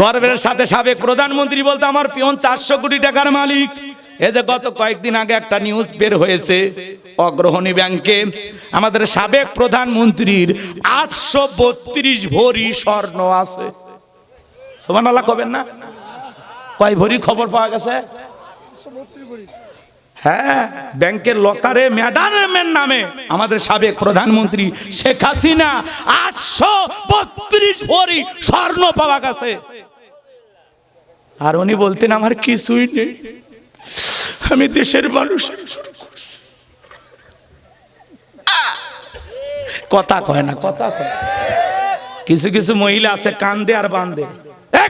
গর্বের সাথে সাবেক প্রধানমন্ত্রী বলতে আমার পিয়ন চারশো কোটি টাকার মালিক। এই যে গত কয়েকদিন আগে একটা নিউজ বের হয়েছে অগ্রহণী ব্যাংকে। আমাদের সাবেক প্রধানমন্ত্রীর আটশো বত্রিশ ভরি স্বর্ণ আছে। সোমান কবেন না? কয় ভরি খবর পাওয়া গেছে? হ্যাঁ ব্যাংকের লকারে ম্যাডামের নামে আমাদের সাবেক প্রধানমন্ত্রী শেখ হাসিনা আটশো বত্রিশ ভরি স্বর্ণ পাওয়া গেছে। আর উনি বলতেন, আমার কিছুই নেই। আমি দেশের মানুষের! কথা কয় না, কথা কয় কিছু কিছু মহিলা আছে, কান্দে আর বান্দে।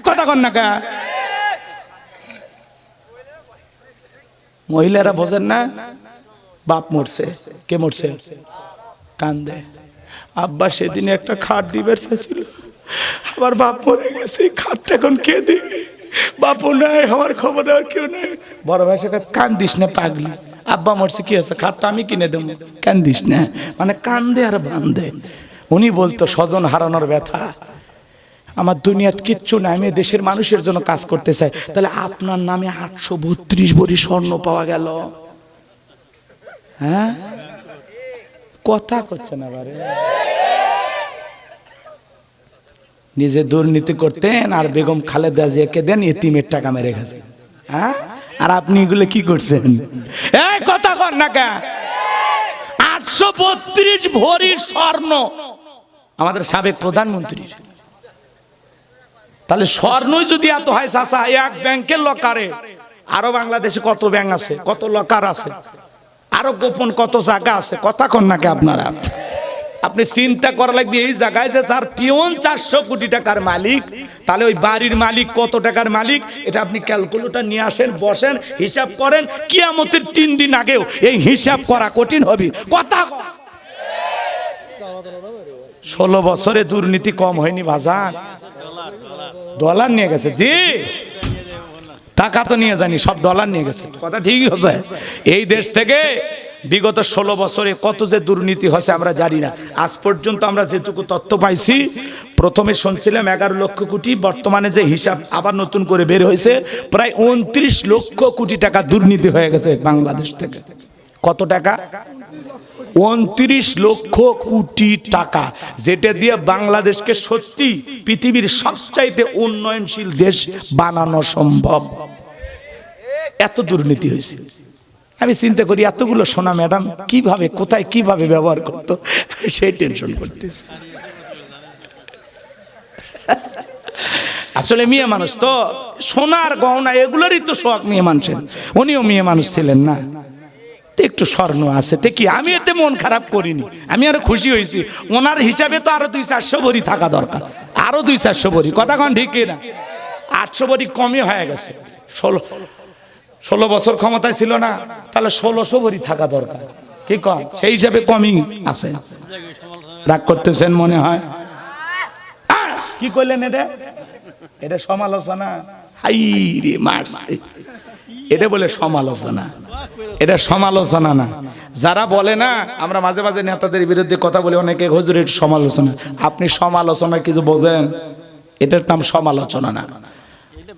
কথা কন না কা। মহিলারা বোঝেন না, বাপ মরছে, কে মরছে? কান্দে। আব্বা সেদিন একটা খাট দিবে আমার বাপ মরে গেছে খাটটা এখন কে দিবে? বাপু নাই, আমার খবর দেওয়ার কেউ নেই। বড় ভাই সেটা কান্দিস না পাগলি। আব্বা মরছে কি আছে খাটটা আমি কিনে দেবো। কান্দিস না। মানে কান্দে আর বান্দে। উনি বলতো, স্বজন হারানোর ব্যথা। আমার দুনিয়াত কিচ্ছু না আমি দেশের মানুষের জন্য কাজ করতে চাই। তাহলে আপনার নামে আটশো বত্রিশ ভরি স্বর্ণ পাওয়া গেল। হ্যাঁ? কথা করছে না বারে। নিজে দুর্নীতি করতেন আর বেগম খালেদা জিয়াকে দেন এতিমের টাকা মেরে গেছে। হ্যাঁ? আর আপনি এগুলো কি করছেন? এই কথা কর না কে? আটশো বত্রিশ ভরি স্বর্ণ আমাদের সাবেক প্রধানমন্ত্রীর। তাহলে স্বর্ণই যদি এত হয় চাষা এক ব্যাংকের লকারে। আরও বাংলাদেশে কত ব্যাংক আছে, কত লকার আছে, আরও গোপন কত জায়গা আছে, কথা কন নাকি আপনারা? আপনি চিন্তা করা লাগবে, এই জায়গায় যে তার পিয়ন চারশো কোটি টাকার মালিক, তাহলে ওই বাড়ির মালিক কত টাকার মালিক? এটা আপনি ক্যালকুলেটর নিয়ে আসেন, বসেন, হিসাব করেন, কিয়ামতের তিন দিন আগেও এই হিসাব করা কঠিন হবে। কথা ষোলো বছরে দুর্নীতি কম হয়নি বাজার ডলার নিয়ে গেছে, জি। টাকা তো নিয়ে জানি সব ডলার নিয়ে গেছে। কথা ঠিকই হচ্ছে এই দেশ থেকে বিগত ষোলো বছরে কত যে দুর্নীতি হয়েছে আমরা জানি না। আজ পর্যন্ত আমরা যেটুকু তথ্য পাইছি, প্রথমে শুনছিলাম এগারো লক্ষ কোটি, বর্তমানে যে হিসাব আবার নতুন করে বের হয়েছে, প্রায় উনত্রিশ লক্ষ কোটি টাকা দুর্নীতি হয়ে গেছে বাংলাদেশ থেকে। কত টাকা? উনত্রিশ লক্ষ কোটি টাকা, যেটা দিয়ে বাংলাদেশকে সত্যি পৃথিবীর সবচাইতে উন্নয়নশীল দেশ বানানো সম্ভব। এত দুর্নীতি হয়েছে। আমি চিন্তা করি, এতগুলো সোনা ম্যাডাম কীভাবে, কোথায় কীভাবে ব্যবহার করতো? সেই টেনশন করতেছি। আসলে মেয়ে মানুষ তো, সোনার গহনা এগুলোরই তো শখ মেয়ে মানুষের। উনিও মেয়ে মানুষ ছিলেন না। একটু স্বর্ণ আছে, তে কি? আমি এতে মন খারাপ করিনি। আমি আরও খুশি হয়েছি। ওনার হিসাবে তো আরও দুই চারশো ভরি থাকা দরকার। আরও দুই চারশো ভরি। কথা কন ঠিক না আটশো ভরি কমই হয়ে গেছে। ষোলো ষোলো বছর ক্ষমতায় ছিল না, তাহলে ষোলোশো ভরি থাকা দরকার। কি কম সেই হিসাবে কমই আছে। রাগ করতেছেন মনে হয়? কি করলেন এটা? এটা সমালোচনা? এটা বলে সমালোচনা। এটা সমালোচনা না। যারা বলে না, আমরা মাঝে মাঝে নেতাদের বিরুদ্ধে কথা বলি, অনেকে হুজুর এটা সমালোচনা। আপনি সমালোচনা কিছু বোঝেন? এটার নাম সমালোচনা না।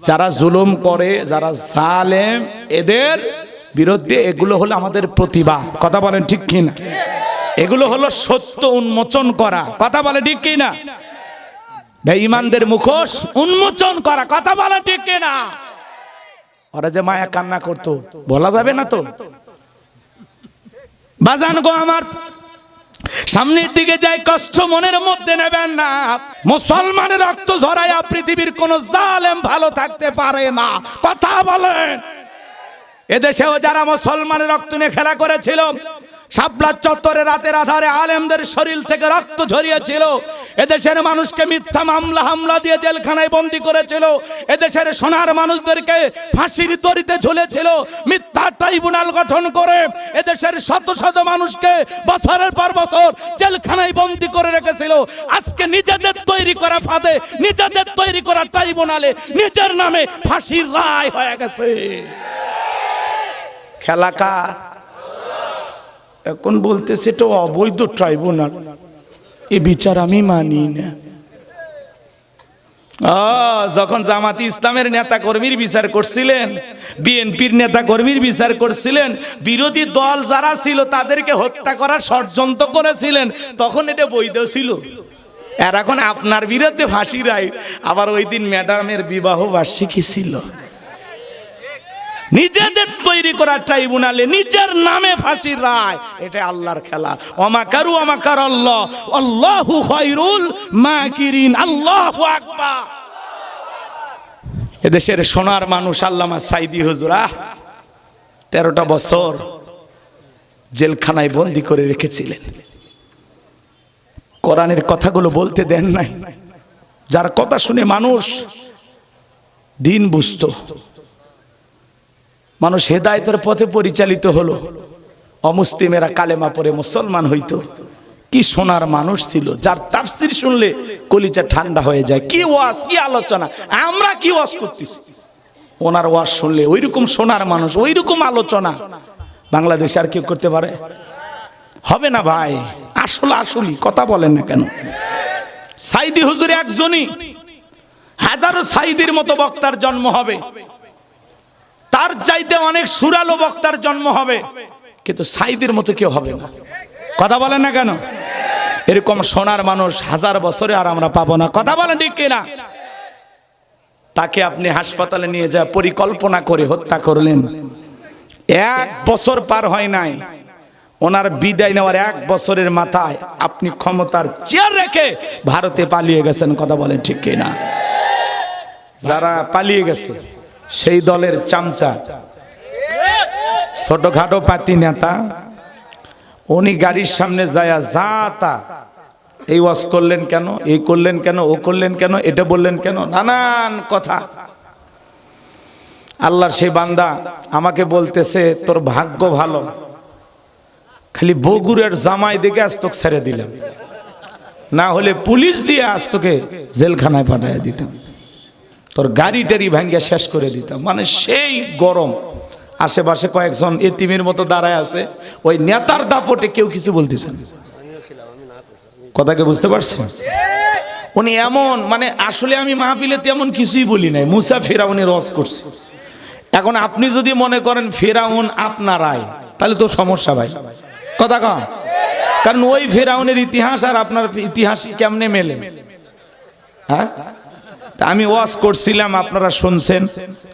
যারা জুলুম করে, যারা জালেম, এদের বিরুদ্ধে এগুলো হলো আমাদের প্রতিভা কথা বলেন ঠিক কিনা? এগুলো হলো সত্য উন্মোচন করা। কথা বলে ঠিক কিনা? বেঈমানদের মুখোশ উন্মোচন করা। কথা বলে ঠিক কিনা? ওরা যে মায়া কান্না করতো। বলা যাবে না তো? বাজান গো আমার সামনের দিকে যায়, কষ্ট মনের মধ্যে নেবেন না। মুসলমানের রক্ত ঝরাইয়া পৃথিবীর কোন জালেম ভালো থাকতে পারে না। কথা বলেন। এদেশেও যারা মুসলমানের রক্ত নিয়ে খেলা করেছিল শাপলার চত্বরে রাতের আধারে আলেমদের শরীর থেকে রক্ত ঝরিয়েছিল। এদেশের মানুষকে মিথ্যা মামলা হামলা দিয়ে জেলখানায় বন্দি করেছিল। এদেশের সোনার মানুষদেরকে ফাঁসির তরিতে ঝুলেছিল। মিথ্যা ট্রাইব্যুনাল গঠন করে এদেশের শত শত মানুষকে বছরের পর বছর জেলখানায় বন্দি করে রেখেছিল। আজকে নিজেদের তৈরি করা ফাঁদে, নিজেদের তৈরি করা ট্রাইব্যুনালে নিজের নামে ফাঁসির রায় হয়ে গেছে। খেলাকা এখন বলতে সেটা অবৈধ ট্রাইব্যুনাল। এ বিচার আমি মানি না। যখন জামাতি ইসলামের নেতা কর্মীর বিচার করছিলেন, বিএনপির নেতা কর্মীর বিচার করছিলেন, বিরোধী দল যারা ছিল তাদেরকে হত্যা করার ষড়যন্ত্র করেছিলেন, তখন এটা বৈধ ছিল। আর এখন আপনার বিরুদ্ধে ফাঁসি রায়, আবার ওই দিন ম্যাডামের বিবাহ বার্ষিকী ছিল। নিজেদের তৈরি করা ট্রাইব্যুনালে নিজের নামে ফাঁসির রায়, এটা আল্লাহর খেলা। অমাকারু অমাকার আল্লাহ। আল্লাহু খায়রুল মাকিরিন আল্লাহু আকবার। এদেশের সোনার মানুষ আল্লামা সাইদি হুজুরা তেরোটা বছর জেলখানায় বন্দি করে রেখেছিলেন। কোরআনের কথাগুলো বলতে দেন নাই। যার কথা শুনে মানুষ দিন বুঝতো। মানুষ হেদায়তের পথে পরিচালিত হলো। অমুসলিমেরা কালেমা পরে মুসলমান হইতো। কি সোনার মানুষ ছিল, যার তাফসির শুনলে কলিজা ঠান্ডা হয়ে যায়। কি ওয়াজ, কি আলোচনা, আমরা কি ওয়াজ করতেছি? ওনার ওয়াজ শুনলে ওইরকম সোনার মানুষ, ওইরকম আলোচনা। বাংলাদেশে আর কেউ করতে পারে? হবে না ভাই, আসল আসলি কথা বলেন না কেন? সাইদি হুজুর একজনই, হাজারো সাইদির মতো বক্তার জন্ম হবে। তার চাইতে অনেক সুরালো বক্তার জন্ম হবে। কিন্তু সাইদের মতো কেউ হবে না। কথা বলেন না কেন? এরকম সোনার মানুষ হাজার বছরে আর আমরা পাবো না। কথা বলেন ঠিক কিনা? তাকে আপনি হাসপাতালে নিয়ে যা পরিকল্পনা করে হত্যা করলেন। এক বছর পার হয় নাই। ওনার বিদায় নেওয়ার এক বছরের মাথায় আপনি ক্ষমতার চেয়ার রেখে ভারতে পালিয়ে গেছেন। কথা বলেন ঠিক কিনা? যারা পালিয়ে গেছে সেই দলের চামচা। ছোটখাটো পাতি নেতা, উনি গাড়ির সামনে যায় যা তা এই ওয়াজ করলেন কেন? এই করলেন কেন? ও করলেন কেন? এটা বললেন কেন? নানান কথা। আল্লাহর সেই বান্দা আমাকে বলতেছে, তোর ভাগ্য ভালো। খালি বগুড়ের জামাই দেখে আজ তোকে ছেড়ে দিলাম। না হলে পুলিশ দিয়ে আজ তোকে জেলখানায় পাঠায় দিতাম। তোর গাড়ি টাড়ি ভাঙ্গিয়া শেষ করে দিতাম। মানে সেই গরম। আশেপাশে কয়েকজন এতিমের মতো দাঁড়ায় আছে। ওই নেতার দাপটে কেউ কিছু বলতেছে কথাকে বুঝতে পারছেন? উনি এমন মানে আসলে আমি মাহফিলে তেমন কিছুই বলি নাই। মুসা ফেরাউনের রস করছে। এখন আপনি যদি মনে করেন ফেরাউন আপনারাই, তাহলে তো সমস্যা ভাই। কথা কম কারণ ওই ফেরাউনের ইতিহাস আর আপনার ইতিহাস কেমনে মেলে? হ্যাঁ? তা আমি ওয়াজ করছিলাম, আপনারা শুনছেন।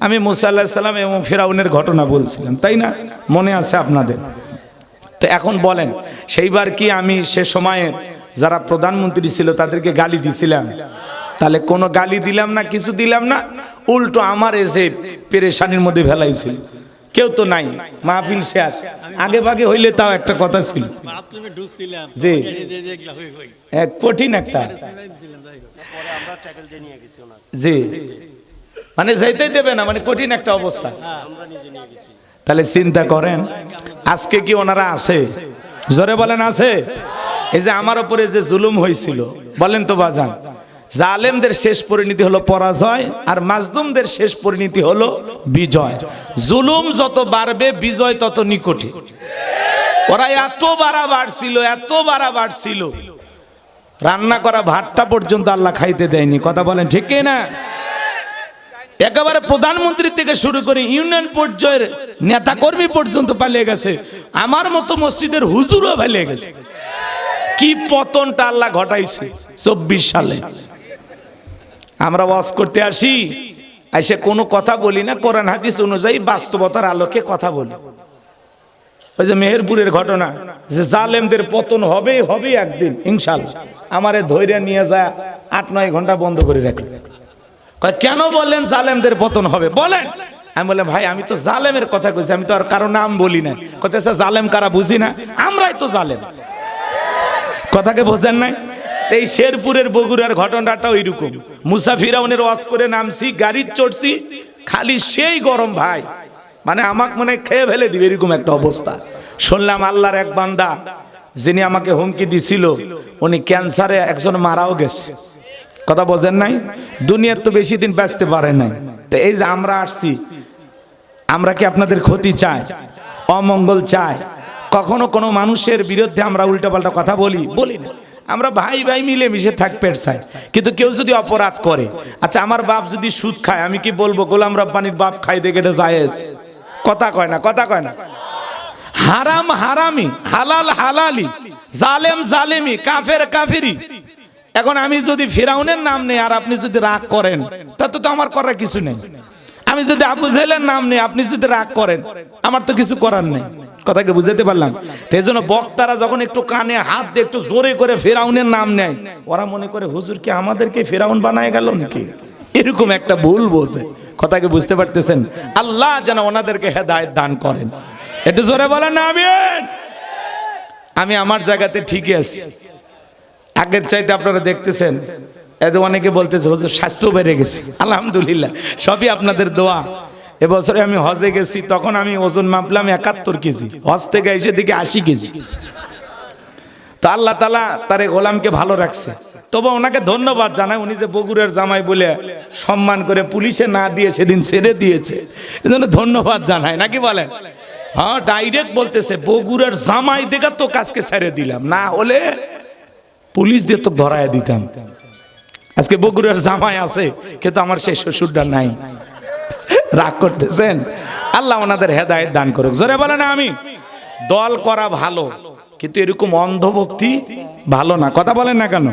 আমি মুসা আল্লাহ সাল্লাম এবং ফেরাউনের ঘটনা বলছিলাম, তাই না? মনে আছে আপনাদের? তো এখন বলেন, সেইবার কি আমি সে সময়ে যারা প্রধানমন্ত্রী ছিল তাদেরকে গালি দিছিলাম? তাহলে কোনো গালি দিলাম না, কিছু দিলাম না? উল্টো আমার এসে পেরেশানির মধ্যে ফেলাইছিল। কেউ তো নাই মাহফিল শেষ। আগে ভাগে হইলে তাও একটা কথা ছিল। জি। এই যে- যে- যে এগুলা হই হই। এক কঠিন একটা। জি। মানে যাইতেই দেবে না মানে কঠিন একটা অবস্থা। তাহলে চিন্তা করেন আজকে কি ওনারা আছে? জোরে বলেন আছে? এই যে আমার উপরে যে জুলুম হয়েছিল বলেন তো বাজান। জালেমদের শেষ পরিণতি হলো পরাজয় আর মাজদুমদের শেষ পরিণতি হলো বিজয়। জুলুম যত বাড়বে, বিজয় তত নিকটে। ওরা এত বাড়া বাড়ছিল এত বাড়া বাড়ছিল রান্না করা ভাতটা পর্যন্ত আল্লাহ খাইতে দেয়নি। কথা বলেন ঠিক না? একেবারে প্রধানমন্ত্রী থেকে শুরু করে ইউনিয়ন পর্যায়ের নেতা কর্মী পর্যন্ত পালিয়ে গেছে। আমার মতো মসজিদের হুজুরও পালিয়ে গেছে। কি পতনটা আল্লাহ ঘটাইছে। চব্বিশ সালে। আমরা ওয়াজ করতে আসি, এসে কোনো কথা বলি না, কোরআন, হাদিস অনুযায়ী বাস্তবতার আলোকে কথা বলি। ওই যে মেহেরপুরের ঘটনা, যে জালেমদের পতন হবে হবে একদিন, ইনশাল্লাহ। আমারে ধৈর্য নিয়ে যা, আট, নয় ঘণ্টা বন্ধ করে রাখল কেন বললেন জালেমদের পতন হবে? বলেন। আমি বললাম, ভাই, আমি তো জালেমের কথা কইছি, আমি তো আর কারও নাম বলি না কথা জালেম কারা বুঝি না? আমরাই তো জালেম। কথাকে বোঝেন নাই? এই শেরপুরের বগুড়ার ঘটনাটা ওইরকম মুসাফিরাউনের ওয়াজ করে নামছি, গাড়ির চড়ছি, খালি সেই গরম ভাই। মানে আমাকে মনে খেয়ে ফেলে দিবে, এরকম একটা অবস্থা। শুনলাম আল্লাহর এক বান্দা, যিনি আমাকে হুমকি দিছিল, উনি ক্যান্সারে একজন মারাও গেছে। কথা বোঝেন নাই? দুনিয়ার তো বেশি দিন বাঁচতে পারে নাই। তো এই যে আমরা আসছি, আমরা কি আপনাদের ক্ষতি চাই? অমঙ্গল চাই? কখনো কোনো মানুষের বিরুদ্ধে আমরা উল্টাপাল্টা কথা বলি? বলি না। আমরা ভাই ভাই মিলে মিশে থাকতে চাই। কিন্তু কেউ যদি অপরাধ করে আচ্ছা আমার বাপ যদি সুদ খায়, আমি কি বলব, গোলাম রব্বানির বাপ খাই দেখে জায়েজ? কথা কয় না, কথা কয় না। হারাম হারামি, হালাল হালালি, জালেম জালেমি, কাফের কাফেরি। এখন আমি যদি ফিরাউনের নাম নেই আর আপনি যদি রাগ করেন, তাতে তো আমার করার কিছু নেই। আমি যদি আবু জেলের নাম নেই, আপনি যদি রাগ করেন, আমার তো কিছু করার নেই। কথাকে বুঝাতে পারলাম। সেই জন্য বক্তারা যখন একটু কানে হাত দিয়ে একটু জোরে করে ফেরাউনের নাম নেয়, ওরা মনে করে, হুজুর কি আমাদেরকে ফেরাউন বানায় গেল নাকি? এরকম একটা ভুল বোঝে। কথাকে বুঝতে পারতেছেন? আল্লাহ যেন ওনাদেরকে হেদায়েত দান করেন। একটু জোরে বলেন না, আমিন। আমি আমার জায়গাতে ঠিকই আছি। আগের চাইতে আপনারা দেখতেছেন এত অনেকে বলতেছে, হুজুর, স্বাস্থ্য বেড়ে গেছে। আলহামদুলিল্লাহ, সবই আপনাদের দোয়া। এবছরে আমি হজে গেছি, তখন আমি ওজন মাপলাম একাত্তর কেজি। হজ থেকে এসে দিকে আশি কেজি। তো আল্লাহ তালা তার গোলামকে ভালো রাখছে। তবে ওনাকে ধন্যবাদ জানাই, উনি যে বগুড়ের জামাই বলে সম্মান করে পুলিশে না দিয়ে সেদিন ছেড়ে দিয়েছে। এজন্য ধন্যবাদ জানায় নাকি বলেন? হ্যাঁ ডাইরেক্ট বলতেছে, বগুড়ের জামাই দেখে তো কাজকে ছেড়ে দিলাম, না হলে পুলিশ দিয়ে তো ধরায় দিতাম। আজকে বগুড়ার জামাই আছে, কিন্তু আমার সেই শ্বশুরটা নাই। রাগ করতেছেন? আল্লাহ ওনাদের হেদায়েত দান করুক। জোরে বলে না আমি দল করা ভালো, কিন্তু এরকম অন্ধভক্তি ভালো না। কথা বলেন না কেন?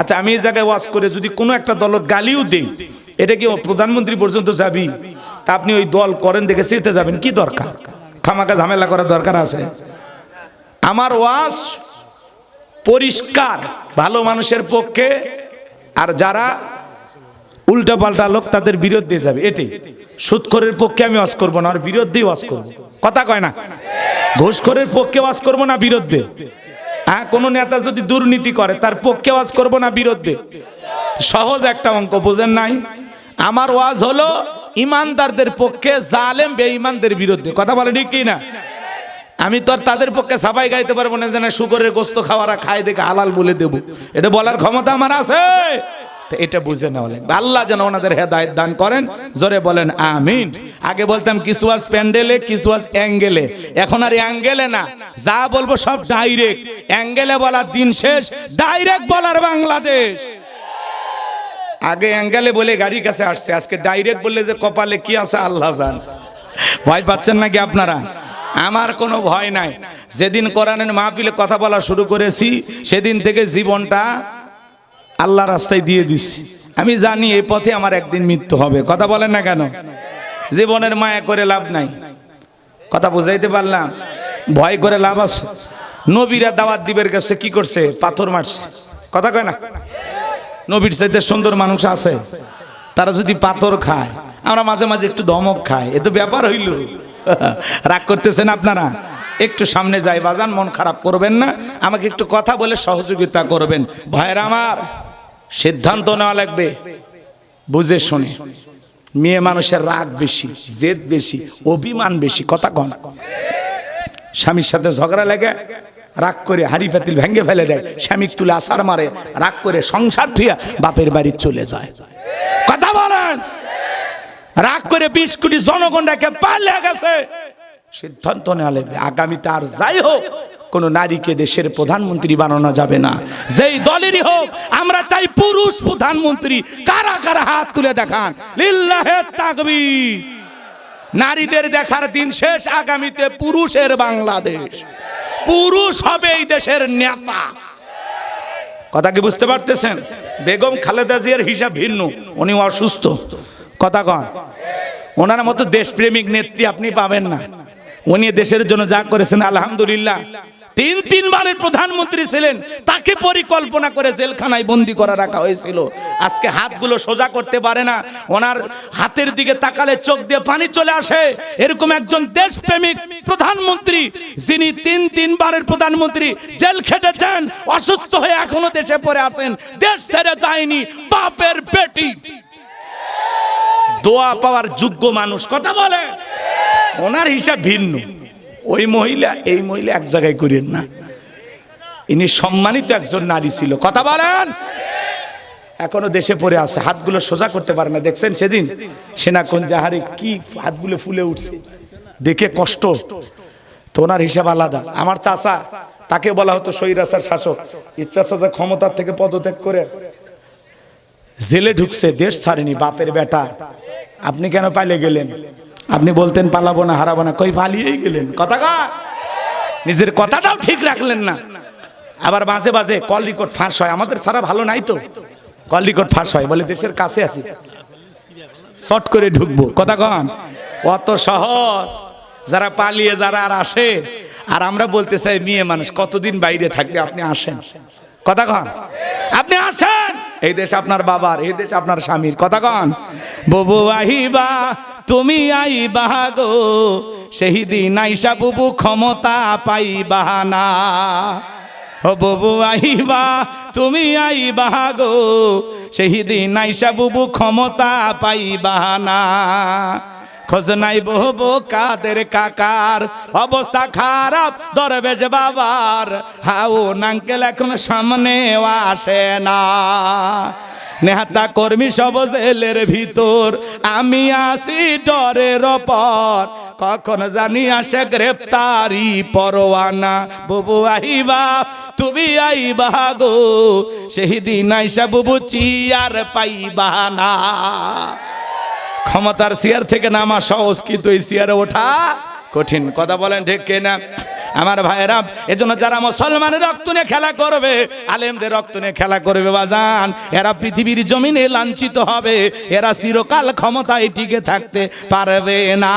আচ্ছা আমি এই জায়গায় ওয়াজ করে যদি কোনো একটা দলত গালিও দিই, এটা কি প্রধানমন্ত্রী পর্যন্ত যাবি? তা আপনি ওই দল করেন দেখে সেতে যাবেন। কি দরকার? খামাকা ঝামেলা করার দরকার আছে। আমার ওয়াজ পরিষ্কার, ভালো মানুষের পক্ষে, আর যারা উল্টা পাল্টা লোক তাদের বিরুদ্ধে যাবে, এটাই। সুৎখরের পক্ষে আমি ওয়াজ করব না, আর বিরুদ্ধেই ওয়াজ করব। কথা কয় না? ঘুষখোরের পক্ষে ওয়াজ করব না বিরুদ্ধে হ্যাঁ কোন নেতা যদি দুর্নীতি করে, তার পক্ষে ওয়াজ করব না বিরুদ্ধে সহজ একটা অঙ্ক, বোঝেন নাই? আমার ওয়াজ হলো, ইমানদারদের পক্ষে জালেম বেঈমানদের বিরুদ্ধে। কথা বলে ঠিক কি না আমি তো আর তাদের পক্ষে সাফাই গাইতে পারব না যে না শুকরের গোস্ত খাওয়ারা খায়, দেখে হালাল বলে দেব। এটা বলার ক্ষমতা আমার আছে। তো এটা বুঝে নেওয়া লাগবে। আল্লাহ যেন ওনাদের হেদায়ত দান করেন, জোরে বলেন, আমিন। আগে বলতাম, কিছু আজ প্যান্ডেলে, কিছু আজ অ্যাঙ্গেলে। এখন আর অ্যাঙ্গেলে না। যা বলব সব ডাইরেক্ট। অ্যাঙ্গেলে বলার দিন শেষ, ডাইরেক্ট বলার বাংলাদেশ। আগে অ্যাঙ্গেলে বলে গাড়ির কাছে আসছে, আজকে ডাইরেক্ট বললে যে কপালে কি আছে, আল্লাহ জান। ভয় পাচ্ছেন নাকি আপনারা? আমার কোনো ভয় নাই। যেদিন কোরআনের মাহফিলে কথা বলা শুরু করেছি, সেদিন থেকে জীবনটা আল্লাহ রাস্তায় দিয়ে দিছি। আমি জানি এই পথে আমার একদিন মৃত্যু হবে। কথা বলেন না কেন? জীবনের মায়া করে লাভ নাই। কথা বুঝাইতে পারলাম? ভয় করে লাভ আছে। নবীরা দাওয়াত দিবের কাছে কি করছে? পাথর মারছে। কথা কয় না? নবীর চাইতে সুন্দর মানুষ আছে। তারা যদি পাথর খায়, আমরা মাঝে মাঝে একটু ধমক খাই। এ তো ব্যাপার হইল। রাগ করতেছেন আপনারা? একটু সামনে যাই, বাজান, মন খারাপ করবেন না। আমাকে একটু কথা বলে সহযোগিতা করবেন। ভাইয়ের আমার সিদ্ধান্ত নেওয়া লাগবে। বুঝে শুনে। মেয়ে মানুষের রাগ বেশি, জেদ বেশি, অভিমান বেশি, কথা কন। স্বামীর সাথে ঝগড়া লাগে, রাগ করে হাড়ি পাতিল ভেঙে ফেলে দেয়। স্বামী তুলে আসার মারে, রাগ করে সংসার থুয়া বাপের বাড়ি চলে যায়। কথা বলেন। রাগ করে বিশ কোটি জনগণটাকে পালে গেছে। সিদ্ধান্ত নেওয়া লাগবে। আগামীতে আর যাই হোক কোন নারীকে দেশের প্রধানমন্ত্রী বানানো যাবে না। যেই দলেরই হোক, আমরা চাই পুরুষ প্রধানমন্ত্রী। কারা কারা হাত তুলে দেখান? নারীদের দেখার দিন শেষ, আগামীতে পুরুষের বাংলাদেশ। পুরুষ হবে এই দেশের নেতা। কথা কি বুঝতে পারতেছেন? বেগম খালেদা জিয়ার হিসাব ভিন্ন, উনি অসুস্থ। কথা কন। ওনার মতো দেশপ্রেমিক নেত্রী আপনি পাবেন না। উনি দেশের জন্য যা করেছেন, আলহামদুলিল্লাহ। তিন তিনবারের প্রধানমন্ত্রী ছিলেন, তাকে পরিকল্পনা করে জেলখানায় বন্দি করে রাখা হয়েছিল। আজকে হাতগুলো সোজা করতে পারে না, ওনার হাতের দিকে তাকালে চোখ দিয়ে পানি চলে আসে। এরকম একজন দেশপ্রেমিক প্রধানমন্ত্রী, যিনি তিন তিনবারের প্রধানমন্ত্রী, জেল খেটেছেন, অসুস্থ হয়ে এখনও দেশে পড়ে আছেন, দেশ ছেড়ে যায়নি, বাপের বেটি। দোয়া পাওয়ার যোগ্য মানুষ, কথা বলে। ওনার হিসাব ভিন্ন। ওই মহিলা, এই মহিলা এক জায়গায় করেন না। ইনি সম্মানিত একজন নারী ছিল। কথা বলেন। এখনও দেশে পড়ে আছে। হাতগুলো সোজা করতে পারে না। দেখছেন সেদিন? সেনা কোন জাহারে কি হাতগুলো ফুলে উঠছে। দেখে কষ্ট। তো ওনার হিসাব আলাদা। আমার চাচা, তাকে বলা হতো স্বৈরাচার শাসক। ইচ্ছা সাজা ক্ষমতার থেকে পদত্যাগ করে জেলে ঢুকছে, দেশ ছাড়েনি, বাপের বেটা। আপনি কেন পালিয়ে গেলেন? আপনি বলতেন, পালাবো না, হারাবো না। কই, পালিয়েই গেলেন। কথা নিজের কথাটাও ঠিক রাখলেন না। আবার মাঝে মাঝে কল রেকর্ড ফাঁস হয়। আমাদের সারা ভালো নাই তো। কল রেকর্ড ফাঁস হয়। বলে, দেশের কাছে আছি। শর্ট করে ঢুকবো। কথা কন? অত সহজ। যারা পালিয়ে, যারা আর আসে। আর আমরা বলতে চাই, মেয়ে মানুষ, কতদিন বাইরে থাকবে আপনি আসেন? কথা কন? আপনি আসেন! এই দেশ আপনার বাবার, এই দেশ আপনার স্বামীর। কথা কন? ববু আহিবা তুমি আই বাহাগো সেই দিন আইসা বুবু ক্ষমতা পাই বাহানা ও ববু আহিবা, তুমি আই বাহাগো সেই দিন আইসা বুবু ক্ষমতা পাইবা না। খোঁজ নাই বহু কাদের কাকার, অবস্থা খারাপ, দরবেশ বাবার। হাউ নাঙ্কেল এখন সামনে আসে না। নেহাতা কর্মী সব জেলের ভিতর। আমি আসি ডরের পর কখন জানি আসে গ্রেপ্তারি পরোয়ানা। বুবু আইবা তুমি আইবা গো। সেই দিন আইসা বুবু চিয়ার পাইবা না। ক্ষমতার চেয়ার থেকে নামা সহজ কিন্তু এই চেয়ারে ওঠা? কঠিন কথা বলেন ঠিক কে না আমার ভাইয়েরা এজন্য যারা মুসলমানের রক্ত নিয়ে খেলা করবে, আলেমদের রক্ত নিয়ে খেলা করবে বাজান। এরা পৃথিবীর জমিনে লাঞ্ছিত হবে, এরা চিরকাল ক্ষমতায় টিকে থাকতে পারবে না।